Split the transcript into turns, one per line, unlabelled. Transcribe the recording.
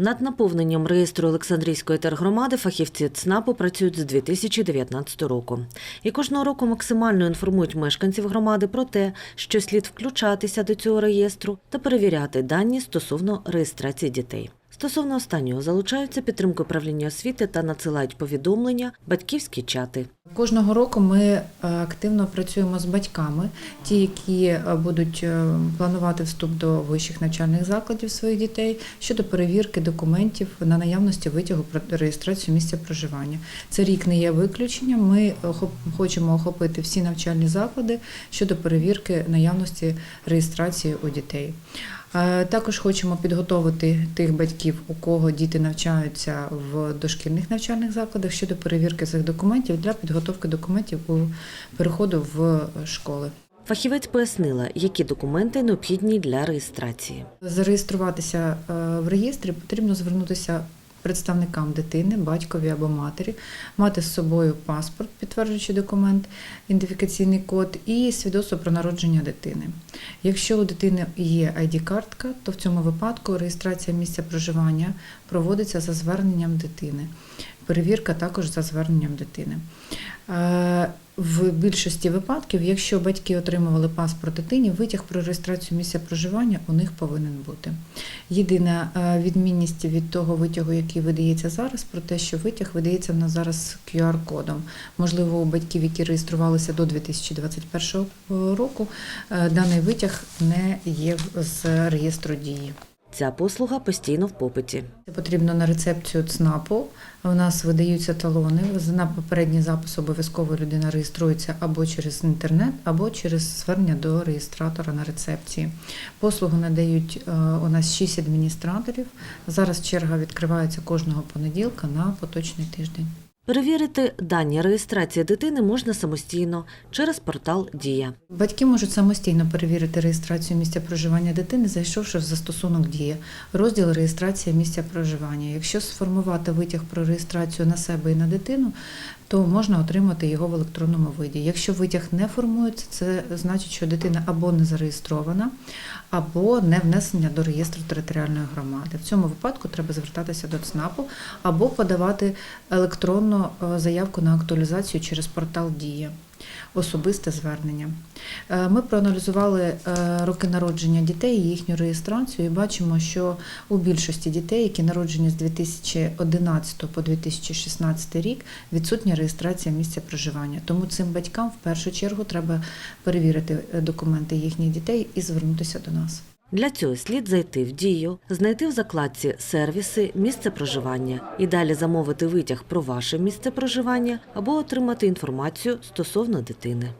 Над наповненням реєстру Олександрійської тергромади фахівці ЦНАПу працюють з 2019 року. І кожного року максимально інформують мешканців громади про те, що слід включатися до цього реєстру та перевіряти дані стосовно реєстрації дітей. Стосовно останнього залучаються підтримки управління освіти та надсилають повідомлення батьківські чати.
Кожного року ми е, активно працюємо з батьками, ті, які е, будуть е, планувати вступ до вищих навчальних закладів своїх дітей щодо перевірки документів на наявності витягу про реєстрацію місця проживання. Це рік не є виключенням. Ми хочемо охопити всі навчальні заклади щодо перевірки наявності реєстрації у дітей. Також хочемо підготовити тих батьків, у кого діти навчаються в дошкільних навчальних закладах щодо перевірки цих документів для підготовки документів у переходу в школи.
Фахівець пояснила, які документи необхідні для реєстрації.
Зареєструватися е, в реєстрі потрібно звернутися представникам дитини, батькові або матері, мати з собою паспорт, підтверджуючий документ, ідентифікаційний код і свідоцтво про народження дитини. Якщо у дитини є ID-картка, то в цьому випадку реєстрація місця проживання проводиться за зверненням дитини. Перевірка також за зверненням дитини. Е, В більшості випадків, якщо батьки отримували паспорт дитині, витяг про реєстрацію місця проживання у них повинен бути. Єдина е, відмінність від того витягу, який видається зараз, про те, що витяг видається в нас зараз QR-кодом. Можливо, у батьків, які реєструвалися до 2021 року, е, даний витяг не є з реєстру дії.
Ця послуга постійно в попиті.
Потрібно на рецепцію ЦНАПу. У нас видаються талони. На попередній запис обов'язково людина реєструється або через інтернет, або через звернення до реєстратора на рецепції. Послугу надають е, у нас 6 адміністраторів. Зараз черга відкривається кожного понеділка на поточний тиждень.
Перевірити дані реєстрації дитини можна самостійно через портал Дія.
Батьки можуть самостійно перевірити реєстрацію місця проживання дитини, зайшовши в застосунок Дія, розділ реєстрація місця проживання. Якщо сформувати витяг про реєстрацію на себе і на дитину, то можна отримати його в електронному виді. Якщо витяг не формується, це значить, що дитина або не зареєстрована, або не внесення до реєстру територіальної громади. В цьому випадку треба звертатися до ЦНАПу або подавати електронну заявку на актуалізацію через портал Дія. Особисте звернення. Е, Ми проаналізували е, роки народження дітей і їхню реєстрацію, і бачимо, що у більшості дітей, які народжені з 2011 по 2016 рік, відсутня реєстрація місця проживання. Тому цим батькам в першу чергу треба перевірити е, документи їхніх дітей і звернутися до нас.
Для цього слід зайти в дію, знайти в закладці сервіси, місце проживання і далі замовити витяг про ваше місце проживання або отримати інформацію стосовно дитини.